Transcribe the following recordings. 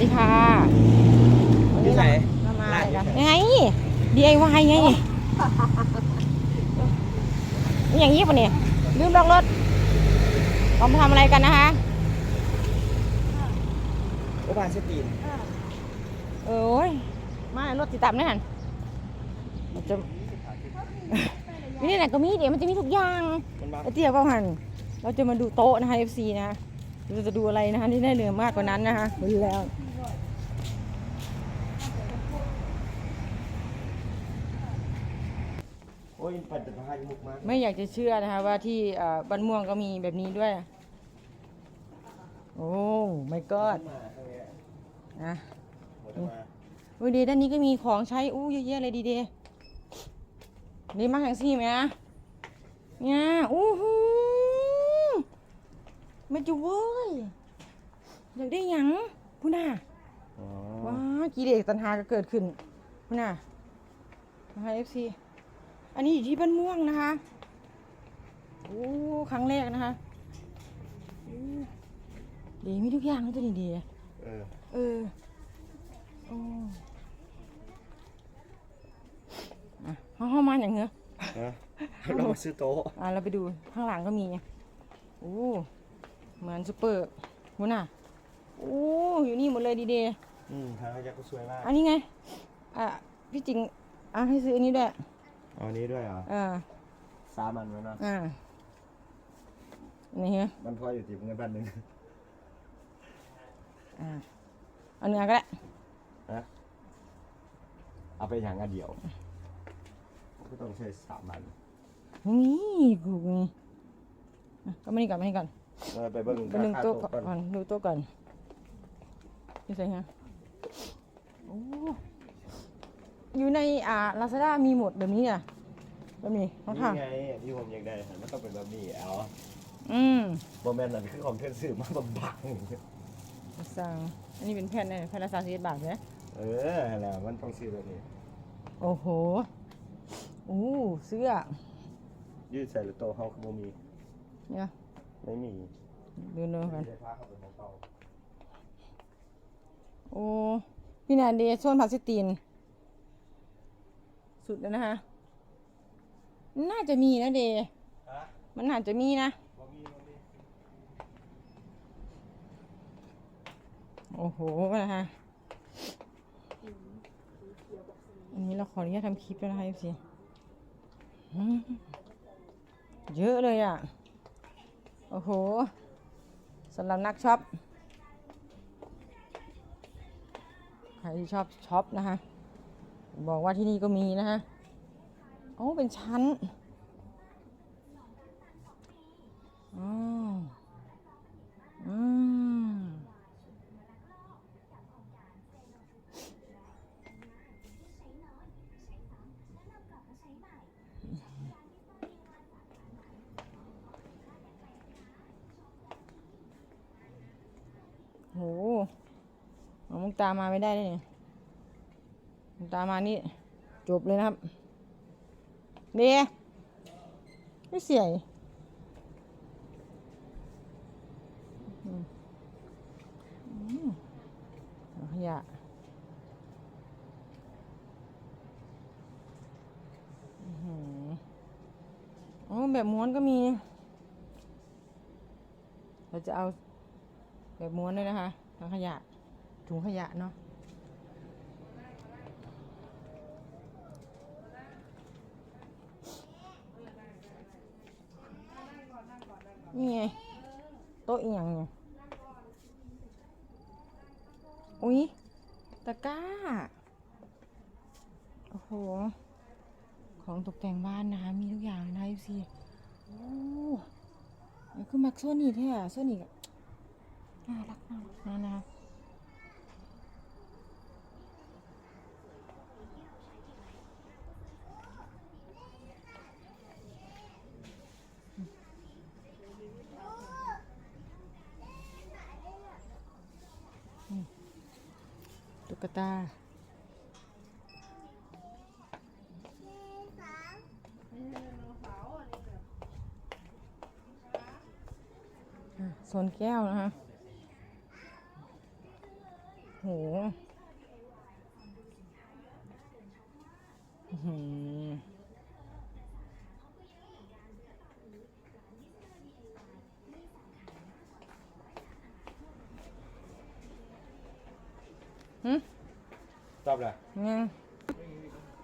ดีค่ะวันนี้ที่ไหนเรามาอะไรกันร้านที่ไหนยังไง DIY ไงนี่อย่างนี้ปะเนี่ยลืมล็อกรถเรามาทำอะไรกันนะคะโอบานสตีนเอ้ยมารถติดตามแน่นมันจะนี่ไหนก็มีเดี๋ยวมันจะมีทุกอย่างมันมาไอเตี้ยเปล่าหันเราจะมาดูโต๊ะนะคะ FC นะคะเราจะดูอะไรนะคะที่ได้เหลือมากกว่านั้นนะคะดูแล้ว โอ้ ยปัดจะพายมุกมาไม่อยากจะเชื่อนะคะว่าที่เอ่อบ้านม่วงก็มีแบบนี้ด้วย โอ้ไม่กอดมาตรงเนี้ยนะหมดจะมาอุ้ยเดด้านนี้ก็มีของใช้อู้เยอะแยะเลยดีเดนี่มาแข่งซี่ไหมนะเนี่ยอู้หูไม่จะเว้ยอยากได้หยังพูน่ะอ๋อว้ากีเด็กตันหาก็เกิดขึ้นพูน่ะนะคะเอฟซี อันนี้อยู่ที่บ้านม่วงนะคะ โอ้ ครั้งแรกนะคะอู้ดีมีทุกอย่างเลยตัวนี้ดีเออ เออโอ้อะห้องห้องมาอย่างเงี้ยฮะเรามาซื้อโต๊ะ อะเราไปดูข้างหลังก็มีโอ้ เหมือนซูเปอร์หุน่ะโอ้อยู่นี่หมดเลยดีเดย์อืมทางขยะก็สวยมาก อันนี้ไง อะ พี่จริง อะให้ซื้ออันนี้ด้วย เอาอันนี้ด้วยเหรออ่าสามันไว้เนาะอ่านี่ฮะมันพออยู่ติดเงินพันหนึ่งอ่าเอาเนื้อก็ได้ฮะเอาไปอย่างอันเดียวก็ต้องใช้สามมันนี่กูนี่อะก็มานี่ก่อนมานี่ก่อนเราไปเบิ่งไปดึงราคาโต๊ะโต๊ะก่ก่ออนนดูโต๊ะก่อนนี่ใส่ฮะโอ้ อยู่ในอ่าลาซาด้ามีหมดแบบนี้อะแบบนี้น้องนี่ทางไงที่ผมอยากได้มันต้องเป็นแบบนี้เอาอืมโมเมนต์นั้นคือของเพื่อนซื้อมาบำบังสั่งอันนี้เป็นแผ่นเนี่ยแผ่นละสามสิบบาทเนี่ยเออแล้วมันต้องซื้อแบบนี้โอ้โหโอ้เสื้อยืดใส่หรือโตะเขาคือบ่มีเนี่ยไม่มีดูดูกัน ได้พาเข้าไปของเขาโอ้พี่นาเดโซนพลาสตีน สุดแล้วนะคะ น่าจะมีนะเดฮะมันน่าจะมีนะบ่มีบ่มีโอ้โหนะคะอันนี้เราขออนุญาตทำคลิปแล้วนะคะพี่เยอะเลยอะ โอ้โหสำหรับนักช็อป ใครที่ชอบช็อปนะคะ บอกว่าที่นี่ก็มีนะคะโอ้เป็นชั้นอ๋ออืมโหเอามุกตามาไม่ได้เลยเนี่ย ตามานี่จบเลยนะครับเดียไม่เสียอีกอืมอืมเอาขยะอ๋อแบบม้วนก็มี เราจะเอาแบบม้วนด้วยนะคะถังขยะถุงขยะเนาะ นี่ไงโต๊ะอีกอย่างเนี่ยอุ้ยตะกร้า โอ้โห ของตกแต่งบ้านนะคะมีทุกอย่างนะยนะพี่โอ้คือมักโซนี่แท้อะโซนี่น่ารักมากนะนะคะ กตาอะโซนแก้วนะคะโห อือหือหึ ต อบเลยยัง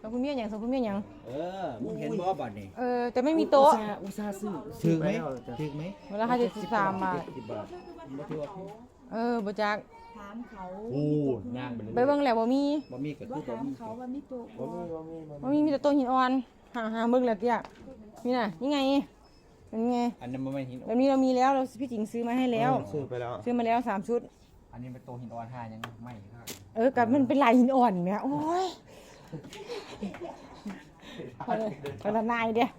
สองคุณเมียยังสองคุณเมียยังเออมึงเห็นบ่บัดนี่เออแต่ไม่มีโต๊ะอุตส่าห์ซื้อถึกไหมถึกไหมเวลาค่าเจ็ดสิบสามบาทสิบบาทบ่ถือว่าเออบ่จักถามเขาโอ้ย่างไปเลยไปเบิ่งแล้วบ่มีบ่มีก็คืว่าอบ่ถามมีเขาว่ามีตัวบ่มีบ่มีบ่บ่มีมีแต่โต๊ะหินอ่อนหาหาเบิ่งแล้วเตี้ยนี่น่ะนี่ไงเป็นไงอันนั้นบ่แม่นหินแบบนี้เรามีแล้วเราพี่จิงซื้อมาให้แล้ว ซื้อไปแล้ว ซื้อมาแล้วสามชุดอั นนี้เป็นโตหินอ่อนหายังไม่ครับเออกับมันเป็นลายหินอ่อนเนี่ยโอ้ยพอเลยพอละนายเดียว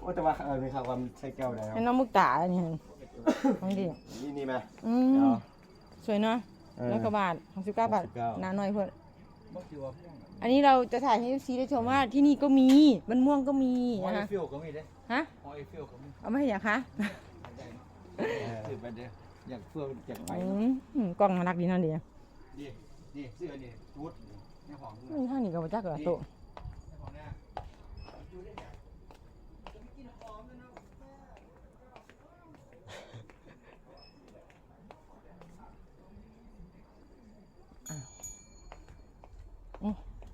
โอ้แต่ว่าเออมีข่าวความใช้แก้วแล้วให้น้องมุกตาอันนี้หั่นฟังดินี่นี่ไหมอืมสวยเนาะร้อยกว่าบาทหกสิบเก้าบาทหนาหน่อยเพื่อนอันนี้เราจะถ่ายให้ซีได้ชมว่าที่นี่ก็มีมันม่วงก็มีนะคะฟิลก็มีเด้ฮะออยฟิลก็มีเอามาให้อยากคะถือไปเด้อ อยากเฟื่ออยากไปอืมอืมกล้องน่ารักดีนั่นดีนี่นี่เสื้อนี่ชุดนี่ของนี่ข้างนี้ก็บ่จักเหรอโตะของหน้า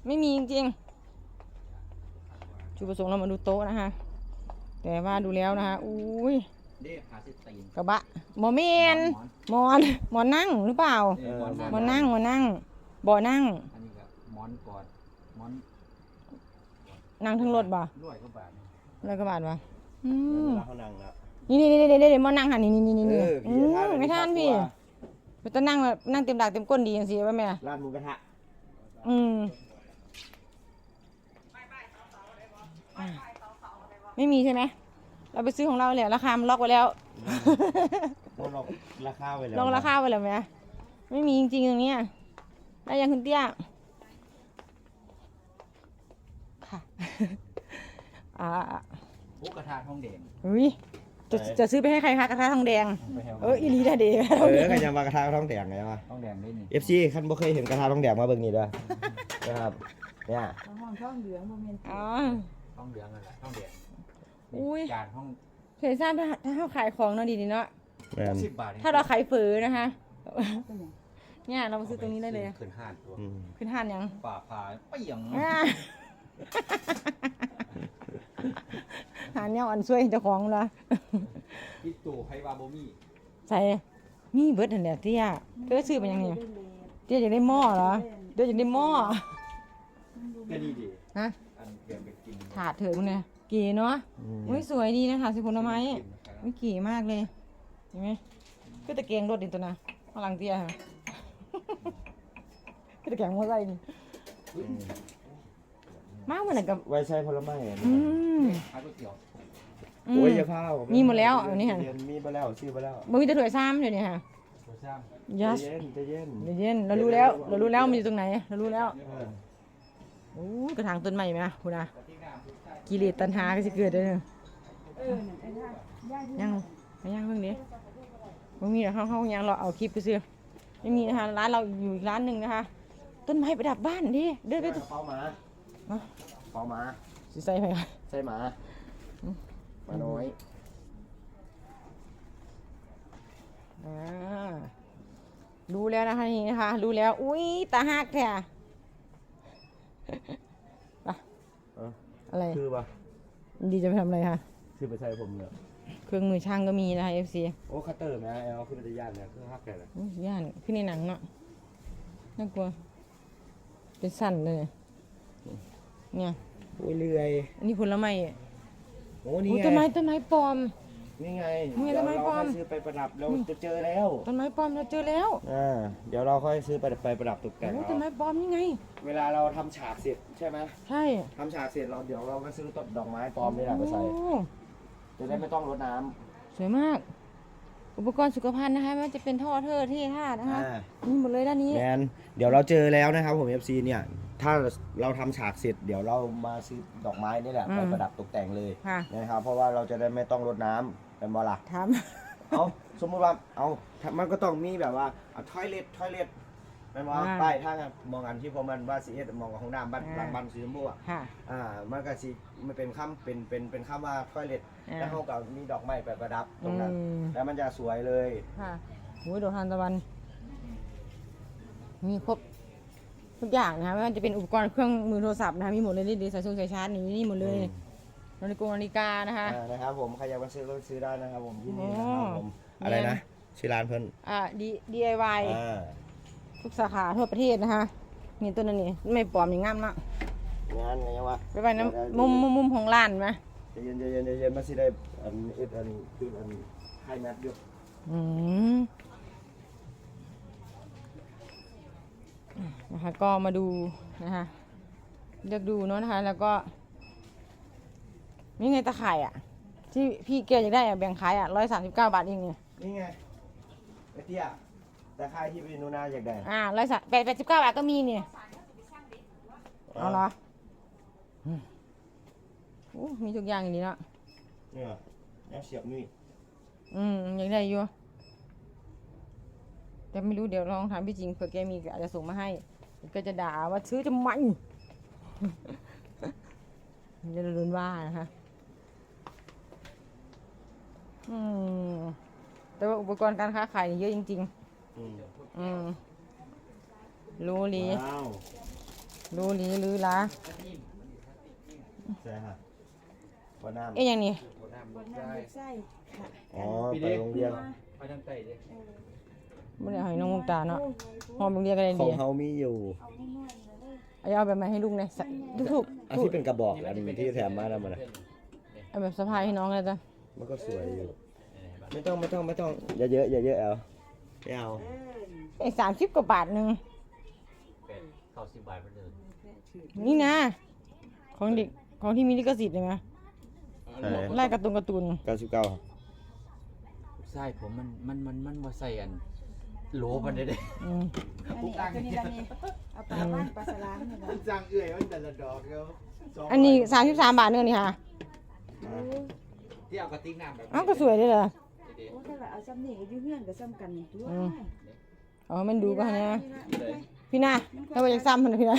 ไม่มีจริงๆจุดประสงค์เรามาดูโต๊ะนะคะ แต่ว่าดูแล้วนะคะอุ้ย เด้พาสิตีนกระบะหมอเมนหมอนหมอนนั่งหรือเปล่าเออหมอนนั่งหมอนนั่งบ่อนั่ง อันนี้ก็หมอนกอดหมอนนั่งทั้งรถบ่ร้อยกว่าบาทนี่อะไรกระบาดบ่อืมเวลาเขานั่งแล้วนี่นี่นี่นี่นี่หมอนนั่งหันนี่นี่นี่นี่เอนี่ออืพี่มท่านไม่ท่านพี่มันจะนั่งแบบนั่งเต็มดักเต็มก้นดีอย่างสิว่าแม่ร้านหมูกระทะอืมอะไม่มีใช่ไหม เราไปซื้อของเราเลยราคามันล็อกไว้แล้วโอ้ล็อกราคาไว้แล้วล็อกราคาไว้แล้วไหมไม่มีจริงๆตรงเนี้ยได้ยังคุณเตี้ยค่ะอ่าโอ้กระทะทองแดงอุ้ยจะจะซื้อไปให้ใครคะกระทะทองแดงไปแถวเอออีหลีได้เดเออกันยังมากระทะท้องแดงไงวะทองแดงได้นี่ FC คันบ่เคยเห็นกระทะท้องแดงมาเบิ่งนี่เด้อนะครับเนี่ยห้องช่องเหลืองโมเมนต์อ๋อทองเหลืองนั่นแหละทองแดง อุ้ยจานห้องเคยทราบถ้าถ้าเราขายของเนาะดีดีเนาะแม่นสิบบาทองถ้าเราขายฝือนะคะเนี่ยเรามาซื้อตรงนี้ได้เลยขึ้นห้าตัวอืมขึ้นห้านยังป่าพาไปยังอ่าหาเนี่ยอ่อนช่วยเจ้าของละอีตู่ไฮวาโบมี่ใส่มีเบิร์ดนั่นแหละเตี้ยเตี้ยซื้อไปยังไงเตี้ยอยากได้หม้อเหรอเตี้ยอยากได้หม้อก็ดีดีฮะอันเดียวไปกินถาดเถอะมึงเนี่ย เก๋เนาะอืมอุ้ยสวยดีนะถาดสิผลไม้อุ้ยเก๋มากเลยเห็นไหมก็ตะเกียงรถดิตัวนะข้างหลังเตี้ยฮะก็ตะเกียงมอไซค์นี่มากเหมือนกับไว้ใช้ผลไม้อันอืนี้มขายก๋วยเตี๋ยวอืมโอ้ยอย่าพาวมีหมดแล้วอันนี้ค่ะมีหมดแล้วซื้อมาแล้วมันมีแต่ถ้วยซ้ำเดี๋ยวนี้ค่ะตัวช่างยัสใจเย็นใจเย็นเดี๋ยวเย็นเรารู้แล้ว เรารู้แล้วมันอยู่ตรงไหน เรารู้แล้วเออโอ้ยกระถางต้นใหม่ไหมนะคุณอา กิเลสตัณหาก็จะเกิดเลยเนี่ยเออนั่นไอ้ท่าย่าที่ยังไม่ยังเพิ่งนี้มันมีแต่เขาเขายังเราเอาคลิปไปซื้อไม่มีนะคะร้านเราอยู่อีกร้านหนึ่งนะคะ ต้นไม้ประดับบ้านดิเดินไปกระเป๋าหมาอะกระเป๋าหมาสิใส่ไปใช่หมาหมาน้อยอ่ารู้แล้วนะคะนี่นะคะ รู้แล้ว อุ้ยตาหักแท้ไปเอ ออะไรคือปะดีจะไปทำอะไรคะคือไปใช้ผมเนี่ยเครื่องมือช่างก็มีนะคะ FC โอ้คัตเตอร์แม่เอาขึ้นไปจะย่านเนี่ยคือฮักแกเลยอุ๊ยย่านขึ้นในหนังเนาะน่ากลัว เป็นสั่นเลย เนี่ยโอ้ยเลื่อย อันนี้ผลไม้อะโอ้นี่อุ๊ยไงต้นไม้ต้นไม้ปลอม นี่ไงนี่ไงเดี๋ยวต้นไม้เราปลอค่มอยซื้อไปประดับเราจะเจอแล้วต้นไม้ปลอมเราเจอแล้วอ่าเดี๋ยวเราค่อยซื้อไปไปประดับตกแต่งโอ้เอาต้นไม้ปลอมนี่ไง เวลาเราทำฉากเสร็จใช่ไหมใช่ทำฉากเสร็จเราเดี๋ยวเราก็ซื้อต้นดอกไม้ปลอมนี่แหละไปใส่ โอ้จะได้ไม่ต้องรดน้ำสวยมาก อุปกรณ์สุขภัณฑ์นะคะไม่ว่าจะเป็นท่อเทอเท่ท่านะคะอ่ามีหมดเลยด้านนี้ แมนเดี๋ยวเราเจอแล้วนะครับผม FC เนี่ย ถ้าเราทำฉากเสร็จ เดี๋ยวเรามาซื้อดอกไม้นี่แหละอืม ไปประดับตกแต่งเลยค่ะ นะครับเพราะว่าเราจะได้ไม่ต้องรดน้ำ เป็นบ่ล่ะถามเอาสมมุติว่าเอามันก็ต้องมีแบบว่าเอาทอยเล็ตทอยเล็ตแม่นว่าอ่าป้ายทางอะมองอันที่ผมมันว่าสิเฮ็ดมองของน้ำบ้านอ่า หลังบ้านสีชมพูอะค่ะอ่ามันก็สิมันเป็นคำเป็นเป็นเป็นคำว่าทอยเล็ตอ่าแล้วเขาก็มีดอกไม้แบบประดับตอืรงนั้น มแล้วมันจะสวยเลยค่ะหูยดอกทานตะวัน มีครบทุกอย่างนะคะไม่ว่าจะเป็นอุปกรณ์เครื่องมือโทรศัพท์นะคะมีหมดเลยดีๆสายชงสายชาร์จนี่นี่หมดเลย อืม นาฬิกานาฬิกานะคะ อ่านะครับผมใครอยากมาซื้อก็ซื้อได้นะครับผมที่นี่โอ้นะครับผมอะไรนะชื่อร้านเพิ่นอ่า D DIY อ่าทุกสาขาทั่วประเทศนะคะ นี่ตัวนั้นนี่ไม่ปลอมนี่งามมากงานไงวะไปไปน้ำมุมมุมมุมของร้านไหมใจเย็นใจเย็นใจเย็นมาสิได้อันเอ็ดอันคืออันไฮแมทอยู่อืมนะคะก็มาดูนะคะเลือกดูเนาะนะคะ แล้วก็ นี่ไงตะข่ายอะ ที่พี่แกอยากได้อะแบ่งขายอะร้อยสามสิบเก้าบาทเองเนี่ยนี่ไงไอเตี้ยแต่ค่ายที่พี่นูนาอยากได้อ่าร้อยสามแปดแปดสิบเก้าบาทก็มีเนี่ยเอาเหรออืมโอ้มีทุกอย่างอย่างนี้เนาะเนี่ยแนวเสียบมีดอืมอยากได้อยู่แต่ไม่รู้เดี๋ยวลองถามพี่จริงเผื่อแกมีอาจจะส่งมาให้ก็จะด่าว่าซื้อจะมัน จะโดนว่านะคะ อืมแต่ว่าอุปกรณ์การค้าขายนี่เยอะจริง อืมๆ อืมรู้ลีว้าวรู้ลีลือละใช่ฮะวันน้ำเอ๊ะอย่างนี้บนน้ำเล็กไส้ค่ะอ๋อไปโรงเรียนไปทางใต้เด้ไม่ได้ให้น้องมุกตาเนาะหอมโรงเรียนกันเลยขอดีงเขามีอยู่เอาง่ายๆเลยเอาเอาแบบมาให้ลูกหน่อยสักทุกอันที่เป็นกระบอกอันที่แถมมาแล้วมันนะๆเอาแบบสะพายให้น้องเลยจ้ะ มันก็สวยอยู่ไม่ต้องไม่ต้องไม่ต้องอย่าเยอะอย่าเยอะเอาไม่เอาไอ้สามสิบกว่าบาทหนึ่งเป็นเข้าสิบบาทเหมือนเดิมนี่นะ ของเด็กของที่มีลิขสิทธิ์เลยไหมใช่ไล่การ์ตูนการ์ตูนเก้าสิบเก้าใช่ผมมันมันมันมันบ่ใส่อันโหลมันได้เด้อืมอันนี้เอาตัวนี้ละนี่เอาปลาบ้านปลาสลามนี่ละจ้างเอื้อยมันแต่ละดอกเดียวอันนี้สามสิบสามบาทเนื้อนี่ค่ะ ที่เอากระติกน้ำแบบอ้าวก็สวยเลยเหรอโอ้ถ้าว่าเอาซ้ำนี่ก็อยู่เฮือนก็ซ้ำกันนี่ตัวอืมอ๋อมันดูก็เนี่ยเลยพี่นาถ้าว่าอยากซ้ำมันนะพี่นา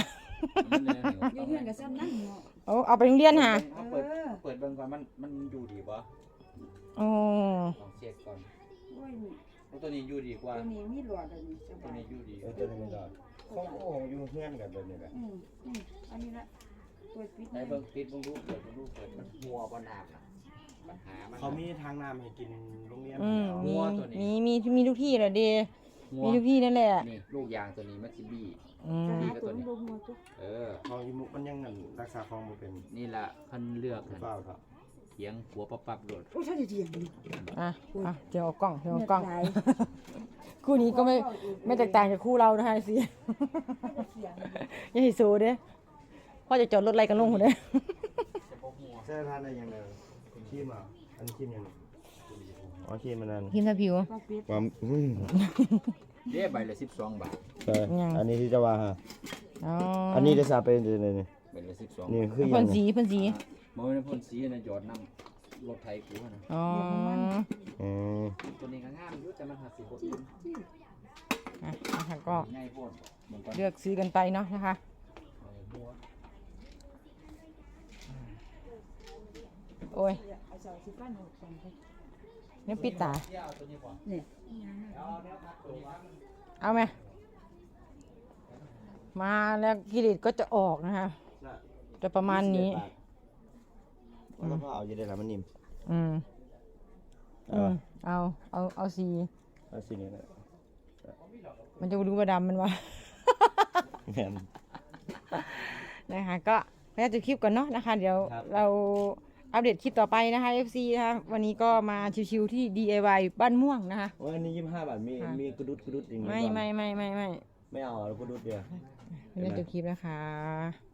อยู่เฮือนก็ซ้ำนั่นเนาะเอาเอาไปโรงเรียนค่ะเอาเปิดเอาเปิดเบิ่งก่อนมันมันอยู่ดีบ่อ๋อลองเช็คก่อนโอ้ยนี่ว่าตัวนี้อยู่ดีกว่าตัวนี้มีหลอดอันนี้สตัวบายนี้อยู่ดีเออตัวนี้ไม่ได้ของโอ้ของอยู่เพื่อนกันแบบนี้แหละอืมอืมอันนี้ละเปิดปิดไหนเบิ่งปิดเบิ่งดูเปิดเบิ่งดูเปิดมันมัวบ่น้ำน่ะ ปัญหามันเขามีทางน้ำให้กินโรงเรียนอืมเอามีงัวตัวนี้มีมีมีทุกที่เลยเดมัวมีทุกที่นั่นแหละ นี่ลูกยางตัวนี้มันสิบี้ อืม หาตัวลงมาตัวเออของอีมุกมันยังนั่นรักษาของบ่เป็นนี่ล่ะคันเลือกหั่นเปล่าครับเถียงหัวปับปับโดดโอ้ยถ้าจะเถียงนี่อะอะเดี๋ยวเอากล้องเดี๋ยวเอากล้องเน็ตไหลคู่นี้ก็ไม่ไม่แตกต่างจากคู่เรานะคะสิถ้าจะเถียงอย่าให้โซเด้พ่อจะจอดรถอะไรกันลงหัวเด้ใช่ทานได้ยังไง ขี้มาอันนี้ขี้ยังไงอ๋อขี้มันนั่นหินทาผิวก็ปิดความอืมเด้ใบละ12บาทใช่อันนี้ที่จะว่าฮะอ๋ออัอันนี้ได้ซาเป็นเลยนี่ใบละ12นี่คือยัเพ่นงไงสีเพ่นสีบ่แม่นพ่นสีนะหยอดน้ำรถไถกูนะอ๋ออืมตัวนี้ก็งามอยู่แต่มันหาสิบ่อิ่มอะนะคะก็ง่ายโพดมันก็เลือกซื้อกันไปเนาะนะคะมัวโอ้ย เอาเสาสิฟันหกสองไปเนี่ยปิดตาเอาตัวนี้ก่อนเนี่ยเอาไหม มาแล้วกิริตก็จะออกนะคะจะประมาณนี้แล้วก็เอาอยู่ได้แล้วมันนิ่ม อืม เอาอืมวะเอา เอาเอาสีเอาสินี่แหละมันจะรู้ว่าดำมันวะแม่นนะคะก็แล้วจะคลิปก่อนเนาะนะคะ เดี๋ยวครับเรา อัปเดตคลิปต่อไปนะคะ FC นะคะวันนี้ก็มาชิวๆที่ DIY บ้านม่วงนะคะโอ้ยอันนี้ยี่สิบห้าบาทมีค่ะ มีกระดุดกระดุดอย่างงี้ไม่บ้างไม่ไม่ไม่ไม่ไม่เอาเอากระดุดเดียว ไม่ได้จบคลิปนะคะ